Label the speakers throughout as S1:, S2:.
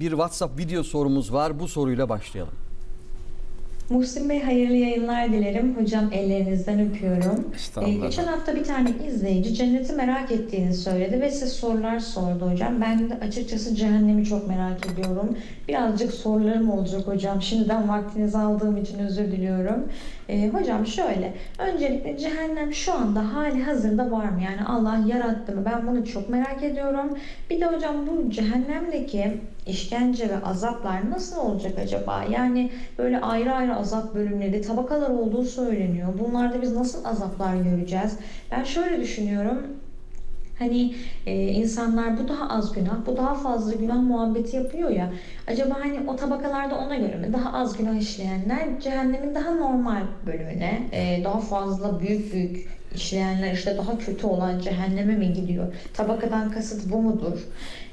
S1: Bir WhatsApp video sorumuz var. Bu soruyla başlayalım.
S2: Muhsin Bey hayırlı yayınlar dilerim. Hocam ellerinizden öpüyorum. Ee, geçen hafta bir tane izleyici cenneti merak ettiğini söyledi ve size sorular sordu hocam. Ben de açıkçası cehennemi çok merak ediyorum. Birazcık sorularım olacak hocam. Şimdiden vaktinizi aldığım için özür diliyorum. Ee, hocam şöyle. Öncelikle cehennem şu anda hali hazırda var mı? Yani Allah yarattı mı? Ben bunu çok merak ediyorum. Bir de hocam bu cehennemdeki işkence ve azaplar nasıl olacak acaba? Yani böyle ayrı ayrı azap bölümleri, tabakalar olduğu söyleniyor. Bunlarda biz nasıl azaplar göreceğiz? Ben şöyle düşünüyorum. Hani e, insanlar bu daha az günah, bu daha fazla günah muhabbeti yapıyor ya. Acaba hani o tabakalarda ona göre mi? Daha az günah işleyenler cehennemin daha normal bölümüne, e, daha fazla büyük büyük işleyenler işte daha kötü olan cehenneme mi gidiyor? Tabakadan kasıt bu mudur?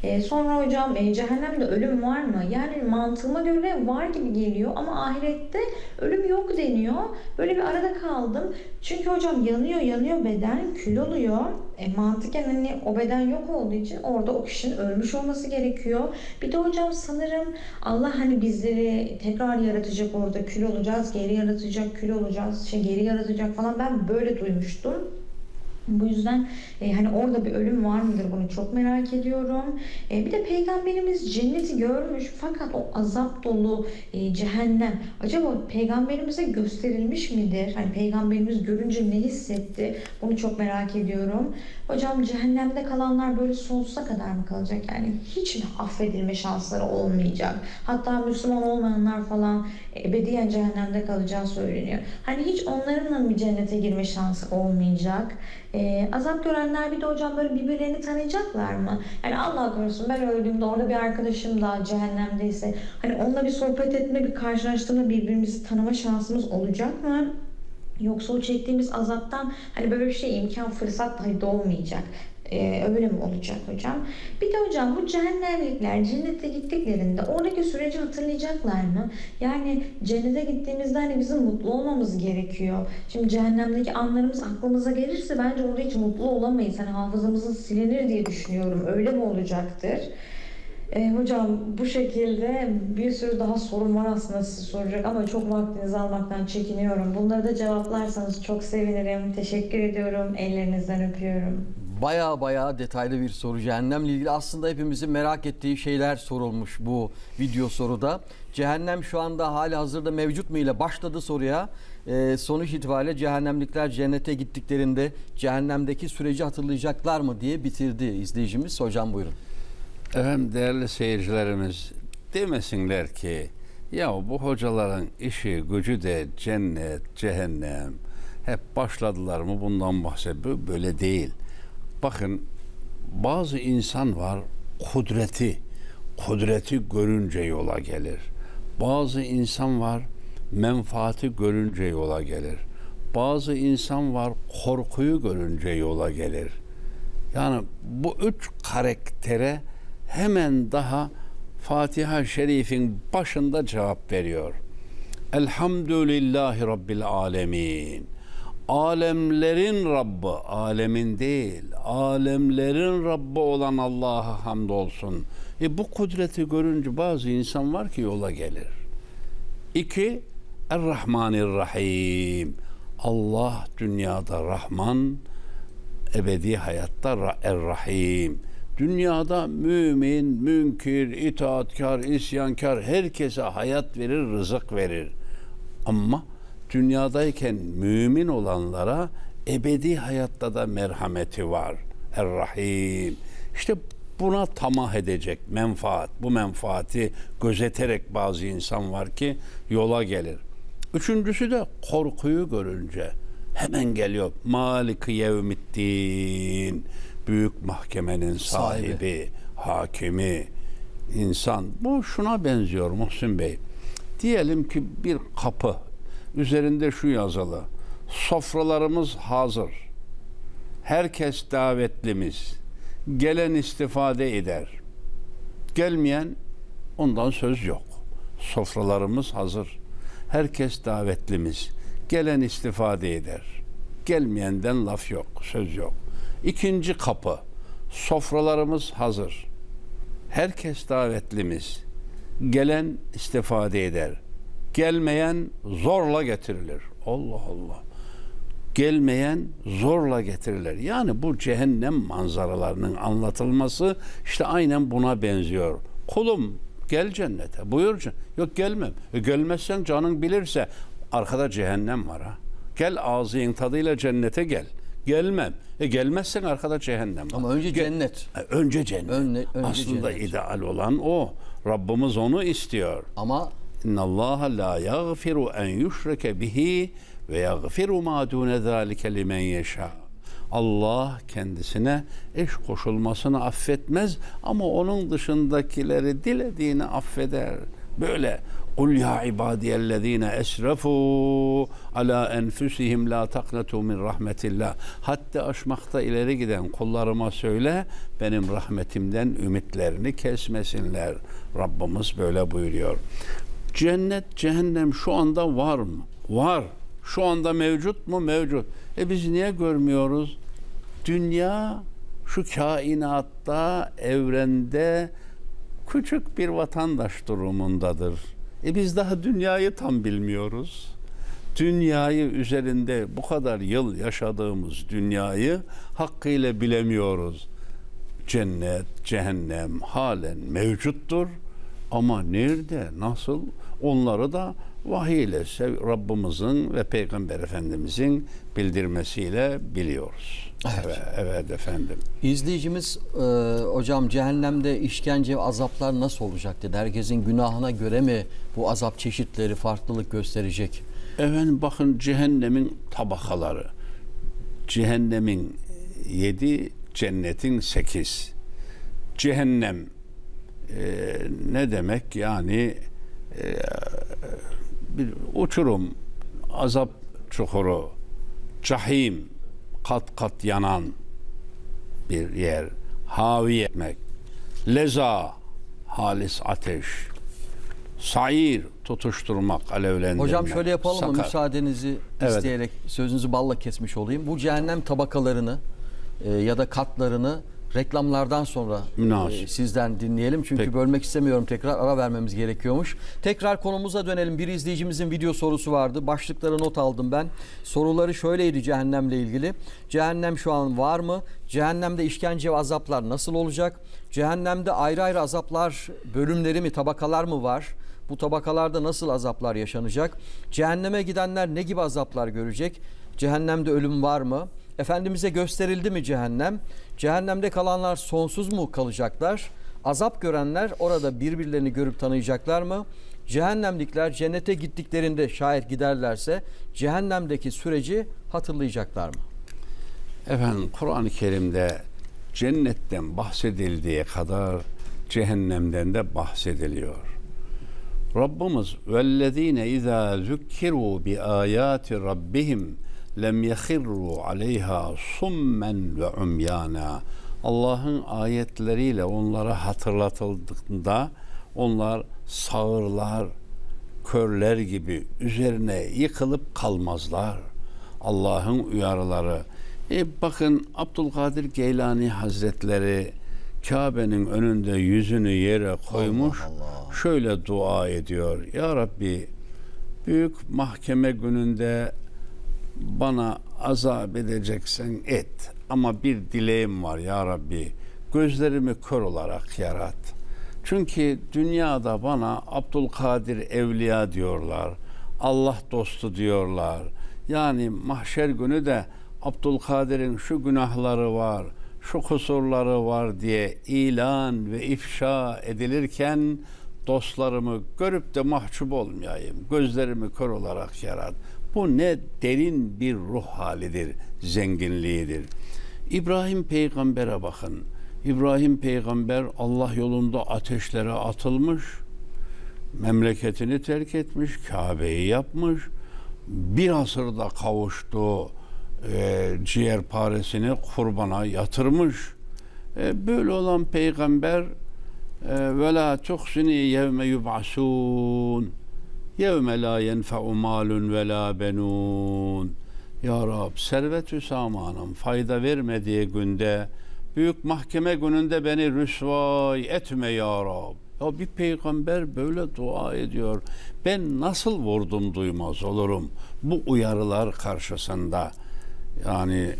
S2: E, sonra hocam e, cehennemde ölüm var mı? Yani mantığıma göre var gibi geliyor ama ahirette ölüm yok deniyor. Böyle bir arada kaldım. Çünkü hocam yanıyor yanıyor beden kül oluyor. E, mantıken hani o beden yok olduğu için orada o kişinin ölmüş olması gerekiyor. Bir de hocam sanırım Allah hani bizleri tekrar yaratacak orada kül olacağız, geri yaratacak kül olacağız, şey geri yaratacak falan ben böyle duymuştum. Bu yüzden e, hani orada bir ölüm var mıdır bunu çok merak ediyorum. E, bir de peygamberimiz cenneti görmüş fakat o azap dolu e, cehennem acaba peygamberimize gösterilmiş midir? Hani peygamberimiz görünce ne hissetti? Bunu çok merak ediyorum. Hocam cehennemde kalanlar böyle sonsuza kadar mı kalacak? Yani hiç affedilme şansları olmayacak? Hatta Müslüman olmayanlar falan ebediyen cehennemde kalacağı söyleniyor. Hani hiç onların da bir cennete girme şansı olmayacak. Ee, azap görenler bir de hocam böyle birbirlerini tanıyacaklar mı? Yani Allah korusun ben öldüğümde orada bir arkadaşım da cehennemdeyse hani onunla bir sohbet etme, bir karşılaştığında birbirimizi tanıma şansımız olacak mı? Yoksa o çektiğimiz azaptan hani böyle bir şey imkan fırsat dahi doğmayacak. Öyle mi olacak hocam? Bir de hocam bu cehennemlikler cennete gittiklerinde oradaki süreci hatırlayacaklar mı? Yani cennete gittiğimizde hani bizim mutlu olmamız gerekiyor. Şimdi cehennemdeki anlarımız aklımıza gelirse bence orada hiç mutlu olamayız. Hani hafızamızın silinir diye düşünüyorum. Öyle mi olacaktır? Ee, hocam bu şekilde bir sürü daha sorun var aslında size soracak ama çok vaktinizi almaktan çekiniyorum. Bunları da cevaplarsanız çok sevinirim. Teşekkür ediyorum. Ellerinizden öpüyorum.
S1: Baya baya detaylı bir soru. Cehennemle ilgili aslında hepimizin merak ettiği şeyler sorulmuş bu video soruda. Cehennem şu anda hali hazırda mevcut mu ile başladı soruya. Ee, sonuç itibariyle cehennemlikler cennete gittiklerinde cehennemdeki süreci hatırlayacaklar mı diye bitirdi izleyicimiz. Hocam buyurun.
S3: Efendim değerli seyircilerimiz demesinler ki ya bu hocaların işi gücü de cennet, cehennem hep başladılar mı bundan bahsediyor. Böyle değil. Bakın bazı insan var kudreti, kudreti görünce yola gelir. Bazı insan var menfaati görünce yola gelir. Bazı insan var korkuyu görünce yola gelir. Yani bu üç karaktere hemen daha Fatiha Şerif'in başında cevap veriyor. Elhamdülillahi Rabbil Alemin. Alemlerin Rabbi, alemin değil, alemlerin Rabbi olan Allah'a hamdolsun. E bu kudreti görünce bazı insan var ki yola gelir. İki, Er-Rahmanir-Rahim. Allah dünyada Rahman, ebedi hayatta Ra- Er-Rahim. Dünyada mümin, münkir, itaatkar, isyankar herkese hayat verir, rızık verir. Ama dünyadayken mümin olanlara ebedi hayatta da merhameti var. Er-Rahim. İşte buna tamah edecek menfaat. Bu menfaati gözeterek bazı insan var ki yola gelir. Üçüncüsü de korkuyu görünce hemen geliyor. Malik yevmiddin. Büyük mahkemenin sahibi,
S1: Sahibi.
S3: hakimi, insan. Bu şuna benziyor Muhsin Bey. Diyelim ki bir kapı üzerinde şu yazılı. Sofralarımız hazır. Herkes davetlimiz. Gelen istifade eder. Gelmeyen ondan söz yok. Sofralarımız hazır. Herkes davetlimiz. Gelen istifade eder. Gelmeyenden laf yok, söz yok. İkinci kapı. Sofralarımız hazır. Herkes davetlimiz. Gelen istifade eder. Gelmeyen zorla getirilir. Allah Allah. Gelmeyen zorla getirilir. Yani bu cehennem manzaralarının anlatılması işte aynen buna benziyor. Kulum gel cennete buyur. cen- Yok gelmem. E, gelmezsen canın bilirse arkada cehennem var ha. Gel ağzının tadıyla cennete gel. Gelmem. E gelmezsen arkada cehennem var.
S1: Ama önce
S3: Ge-
S1: cennet.
S3: e, Önce cennet.
S1: Önce- önce
S3: Aslında
S1: cennet.
S3: ideal olan o. Rabbimiz onu istiyor.
S1: Ama
S3: İnna Allah la yaghfiru en yushrake bihi ve yaghfiru ma dune zalike limen yasha. Allah kendisine eş koşulmasını affetmez ama onun dışındakileri dilediğini affeder. Böyle Kul ya ibadiyellezine esrafu ala enfusihim la taqnatu min rahmetillah. Hatta aşmakta ileri giden kullarıma söyle benim rahmetimden ümitlerini kesmesinler. Rabbimiz böyle buyuruyor. Cennet, cehennem şu anda var mı? Var. Şu anda mevcut mu? Mevcut. E biz niye görmüyoruz? Dünya şu kainatta, evrende küçük bir vatandaş durumundadır. E biz daha dünyayı tam bilmiyoruz. Dünyayı üzerinde bu kadar yıl yaşadığımız dünyayı hakkıyla bilemiyoruz. Cennet, cehennem halen mevcuttur. Ama nerede, nasıl onları da vahiy ile Rabbimizin ve Peygamber Efendimizin bildirmesiyle biliyoruz. Evet, evet efendim.
S1: izleyicimiz e, hocam cehennemde işkence ve azaplar nasıl olacak dedi. Herkesin günahına göre mi bu azap çeşitleri farklılık gösterecek?
S3: Efendim bakın cehennemin tabakaları. Cehennemin yedi, cennetin sekiz. Cehennem e, ne demek? Yani e, bir uçurum, azap çukuru, cahim, kat kat yanan bir yer, havi etmek, leza, halis ateş, sair, tutuşturmak, alevlendirmek.
S1: Hocam şöyle yapalım mı? Müsaadenizi
S3: Evet.
S1: isteyerek sözünüzü balla kesmiş olayım. Bu cehennem tabakalarını e, ya da katlarını reklamlardan sonra e, sizden dinleyelim. Çünkü
S3: Peki.
S1: bölmek istemiyorum tekrar ara vermemiz gerekiyormuş. Tekrar konumuza dönelim. Bir izleyicimizin video sorusu vardı. Başlıkları not aldım ben. Soruları şöyleydi cehennemle ilgili. Cehennem şu an var mı? Cehennemde işkence ve azaplar nasıl olacak? Cehennemde ayrı ayrı azaplar bölümleri mi, tabakalar mı var? Bu tabakalarda nasıl azaplar yaşanacak? Cehenneme gidenler ne gibi azaplar görecek? Cehennemde ölüm var mı? Efendimiz'e gösterildi mi cehennem? Cehennemde kalanlar sonsuz mu kalacaklar? Azap görenler orada birbirlerini görüp tanıyacaklar mı? Cehennemlikler cennete gittiklerinde şayet giderlerse cehennemdeki süreci hatırlayacaklar mı?
S3: Efendim Kur'an-ı Kerim'de cennetten bahsedildiği kadar cehennemden de bahsediliyor. Rabbimiz vellezine izâ zükkiru bi ayati rabbihim lem yehirru aleyha summen ve umyana. Allah'ın ayetleriyle onlara hatırlatıldığında onlar sağırlar, körler gibi üzerine yıkılıp kalmazlar. Allah'ın uyarıları. E bakın Abdülkadir Geylani Hazretleri Kabe'nin önünde yüzünü yere koymuş.
S1: Allah.
S3: Şöyle dua ediyor. Ya Rabbi büyük mahkeme gününde bana azap edeceksen et. Ama bir dileğim var ya Rabbi. Gözlerimi kör olarak yarat. Çünkü dünyada bana Abdülkadir Evliya diyorlar. Allah dostu diyorlar. Yani mahşer günü de Abdülkadir'in şu günahları var, şu kusurları var diye ilan ve ifşa edilirken dostlarımı görüp de mahcup olmayayım. Gözlerimi kör olarak yarat. Bu ne derin bir ruh halidir, zenginliğidir. İbrahim peygambere bakın. İbrahim peygamber Allah yolunda ateşlere atılmış, memleketini terk etmiş, Kabe'yi yapmış, bir asırda kavuştuğu e, ciğerparesini kurbana yatırmış. E, böyle olan peygamber e, ve la tuhsini yevme yub'asun yevme la yenfe'u malun ve la benun Ya Rab servet-ü samanım fayda vermediği günde büyük mahkeme gününde beni rüsvay etme Ya Rab Ya bir peygamber böyle dua ediyor. Ben nasıl vurdum duymaz olurum bu uyarılar karşısında. Yani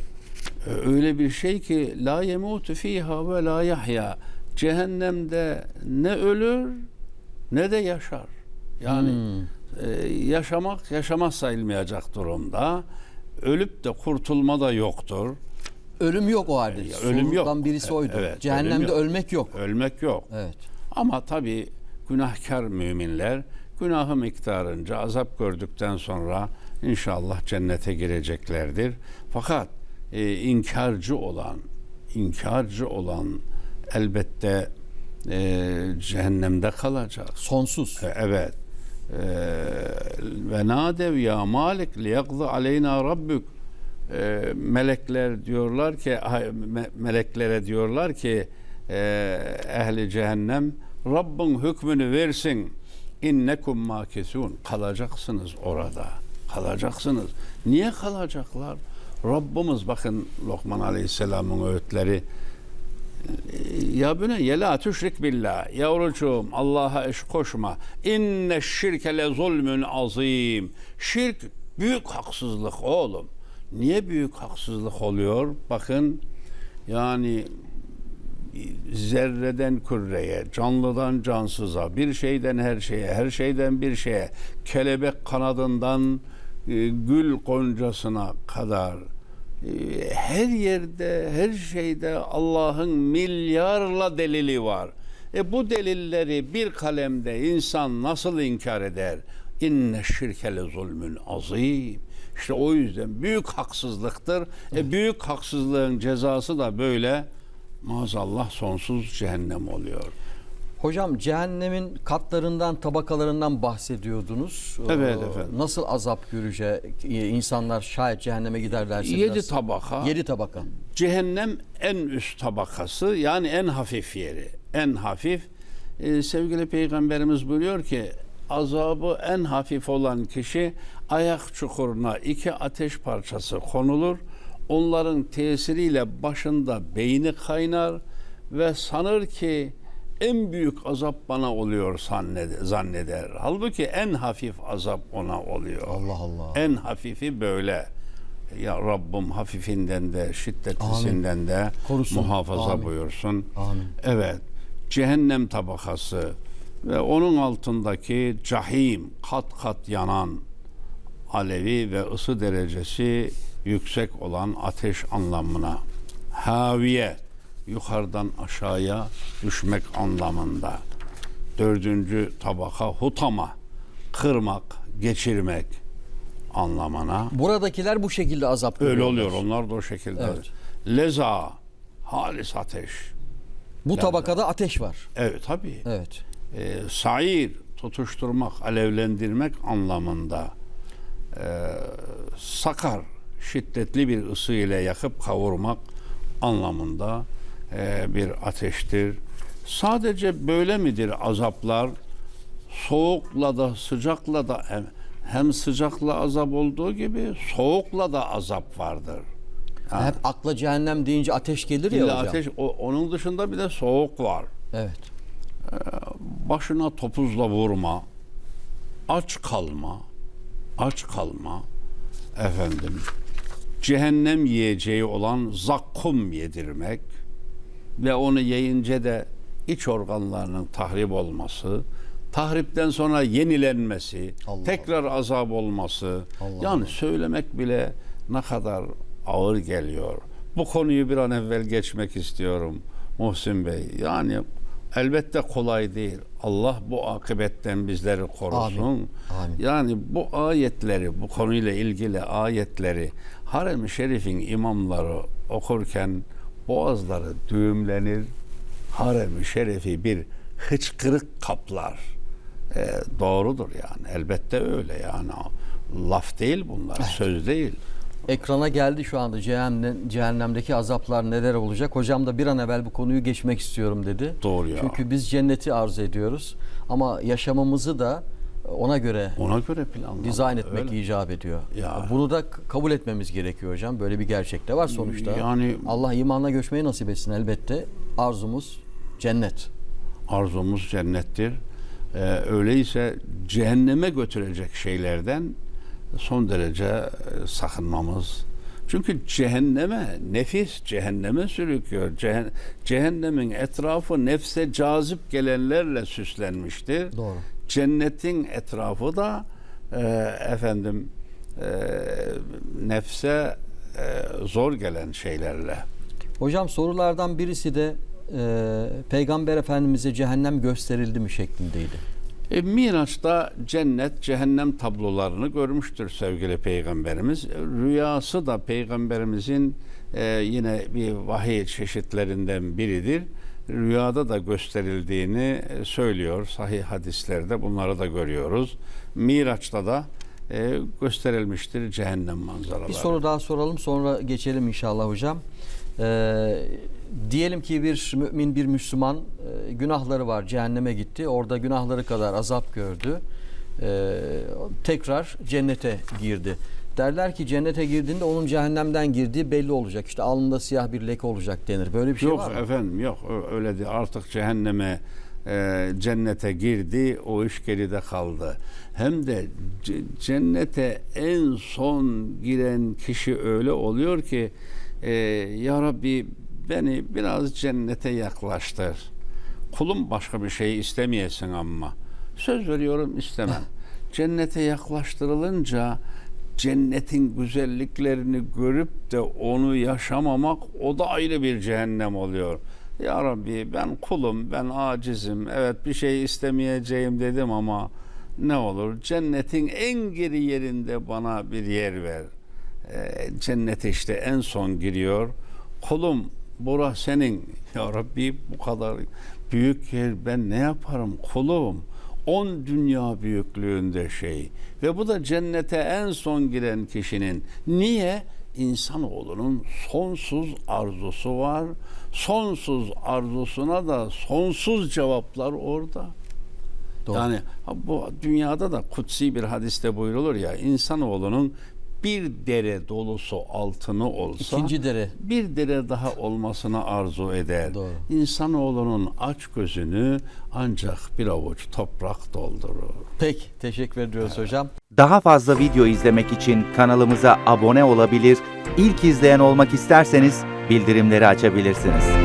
S3: e, öyle bir şey ki la yemutu fiha ve la yahya. Cehennemde ne ölür ne de yaşar. Yani e, yaşamak yaşamaz sayılmayacak durumda. Ölüp de kurtulma da yoktur.
S1: Ölüm yok o halde.
S3: Ya, ölüm yok.
S1: Birisi oydu.
S3: Evet,
S1: Cehennemde
S3: ölüm yok.
S1: ölmek yok.
S3: Ölmek yok.
S1: Evet.
S3: Ama tabii günahkar müminler günahı miktarınca azap gördükten sonra inşallah cennete gireceklerdir. Fakat e, inkarcı olan, inkarcı olan elbette e, cehennemde kalacak.
S1: Sonsuz.
S3: E, Evet. E, Ve nadev ya Malik liyakdı aleyna rabbük. E, melekler diyorlar ki meleklere diyorlar ki e, ehli cehennem Rabbin hükmünü versin. İnnekum makisun. Kalacaksınız orada. Kalacaksınız. Niye kalacaklar? Rabbimiz bakın Lokman Aleyhisselam'ın öğütleri ya büne yela tüşrik billah. Yavrucuğum Allah'a eş koşma. İnne şirke le zulmün azim. Şirk büyük haksızlık oğlum. Niye büyük haksızlık oluyor? Bakın yani zerreden küreye, canlıdan cansıza, bir şeyden her şeye, her şeyden bir şeye, kelebek kanadından e, gül goncasına kadar e, her yerde, her şeyde Allah'ın milyarla delili var. E bu delilleri bir kalemde insan nasıl inkar eder? İnne şirkele zulmün azim. İşte o yüzden büyük haksızlıktır. E büyük haksızlığın cezası da böyle maazallah sonsuz cehennem oluyor.
S1: Hocam cehennemin katlarından, tabakalarından bahsediyordunuz.
S3: Evet
S1: Ee,
S3: efendim.
S1: Nasıl azap görecek insanlar şayet cehenneme giderlerse
S3: Yedi
S1: biraz-
S3: tabaka.
S1: Yedi tabaka.
S3: Cehennem en üst tabakası yani en hafif yeri. En hafif. Ee, sevgili peygamberimiz buyuruyor ki azabı en hafif olan kişi ayak çukuruna iki ateş parçası konulur. Onların tesiriyle başında beyni kaynar ve sanır ki en büyük azap bana oluyor zanneder. Halbuki en hafif azap ona oluyor.
S1: Allah Allah.
S3: En hafifi böyle. Ya Rabbim hafifinden de şiddetlisinden de
S1: Korusun.
S3: muhafaza
S1: Amin.
S3: buyursun.
S1: Amin.
S3: Evet. Cehennem tabakası ve onun altındaki cahim kat kat yanan alevi ve ısı derecesi yüksek olan ateş anlamına. Haviye yukarıdan aşağıya düşmek anlamında. Dördüncü tabaka hutama kırmak, geçirmek anlamına.
S1: Buradakiler bu şekilde azap
S3: Öyle
S1: görüyorlar.
S3: oluyor. Onlar da o şekilde.
S1: Evet.
S3: Leza, halis ateş.
S1: Bu tabakada ateş var.
S3: Evet tabii.
S1: Evet.
S3: Ee, sair, tutuşturmak, alevlendirmek anlamında. Ee, sakar, şiddetli bir ısı ile yakıp kavurmak anlamında bir ateştir. Sadece böyle midir azaplar? Soğukla da sıcakla da hem, sıcakla azap olduğu gibi soğukla da azap vardır. Ha.
S1: Hep akla cehennem deyince ateş gelir ya hocam.
S3: ateş, o- onun dışında bir de soğuk var.
S1: Evet.
S3: Başına topuzla vurma, aç kalma, aç kalma, efendim, cehennem yiyeceği olan zakkum yedirmek ve onu yiyince de iç organlarının tahrip olması, tahripten sonra yenilenmesi,
S1: Allah
S3: tekrar azap olması,
S1: Allah
S3: yani
S1: Allah.
S3: söylemek bile ne kadar ağır geliyor. Bu konuyu bir an evvel geçmek istiyorum Muhsin Bey. Yani elbette kolay değil. Allah bu akıbetten bizleri korusun.
S1: Amin. Amin.
S3: Yani bu ayetleri, bu konuyla ilgili ayetleri Harem-i Şerif'in imamları okurken boğazları düğümlenir. Harem-i Şerif'i bir hıçkırık kaplar. Ee, doğrudur yani. Elbette öyle yani. Laf değil bunlar, söz değil.
S1: Ekrana geldi şu anda cehennem, cehennemdeki azaplar neler olacak. Hocam da bir an evvel bu konuyu geçmek istiyorum dedi.
S3: Doğru ya.
S1: Çünkü biz cenneti arzu ediyoruz. Ama yaşamamızı da ona göre
S3: Ona göre planlanmalı.
S1: dizayn etmek
S3: öyle.
S1: icap ediyor.
S3: Ya.
S1: Bunu da kabul etmemiz gerekiyor hocam. Böyle bir gerçek de var sonuçta.
S3: Yani-
S1: Allah imanla göçmeyi nasip etsin elbette. Arzumuz cennet.
S3: arzumuz cennettir. Ee, öyleyse cehenneme götürecek şeylerden son derece e, sakınmamız. Çünkü cehenneme, nefis cehenneme sürüküyor. Cehen- cehennemin etrafı nefse cazip gelenlerle süslenmiştir.
S1: Doğru.
S3: Cennetin etrafı da e, efendim e, nefse e, zor gelen şeylerle.
S1: Hocam sorulardan birisi de e, Peygamber Efendimiz'e cehennem gösterildi mi şeklindeydi.
S3: E, Miraç'ta cennet, cehennem tablolarını görmüştür sevgili peygamberimiz. Rüyası da peygamberimizin e, yine bir vahiy çeşitlerinden biridir. Rüyada da gösterildiğini söylüyor. Sahih hadislerde bunları da görüyoruz. Miraç'ta da e, gösterilmiştir cehennem manzaraları.
S1: Bir soru daha soralım sonra geçelim inşallah hocam. Ee, diyelim ki bir mümin bir Müslüman e, günahları var cehenneme gitti. Orada günahları kadar azap gördü. Ee, tekrar cennete girdi. Derler ki cennete girdiğinde onun cehennemden girdiği belli olacak. İşte alnında siyah bir leke olacak denir. Böyle bir şey
S3: yok
S1: var mı?
S3: efendim yok öyle değil. Artık cehenneme e, cennete girdi o iş geride kaldı. Hem de cennete en son giren kişi öyle oluyor ki e, ya Rabbi beni biraz cennete yaklaştır. Kulum başka bir şey istemeyesin ama. Söz veriyorum istemem. Cennete yaklaştırılınca cennetin güzelliklerini görüp de onu yaşamamak o da ayrı bir cehennem oluyor. Ya Rabbi ben kulum, ben acizim. Evet bir şey istemeyeceğim dedim ama ne olur cennetin en geri yerinde bana bir yer ver. Ee, cennete işte en son giriyor. Kulum bura senin. Ya Rabbi bu kadar büyük yer ben ne yaparım kulum. On dünya büyüklüğünde şey. Ve bu da cennete en son giren kişinin. Niye? İnsanoğlunun sonsuz arzusu var. Sonsuz arzusuna da sonsuz cevaplar orada.
S1: Doğru.
S3: Yani bu dünyada da kutsi bir hadiste buyrulur ya insanoğlunun bir dere dolusu altını olsa
S1: İkinci dere.
S3: bir dere daha olmasını arzu eder.
S1: Doğru.
S3: İnsanoğlunun aç gözünü ancak bir avuç toprak doldurur.
S1: Peki teşekkür ediyoruz hocam.
S4: Daha fazla video izlemek için kanalımıza abone olabilir, ilk izleyen olmak isterseniz bildirimleri açabilirsiniz.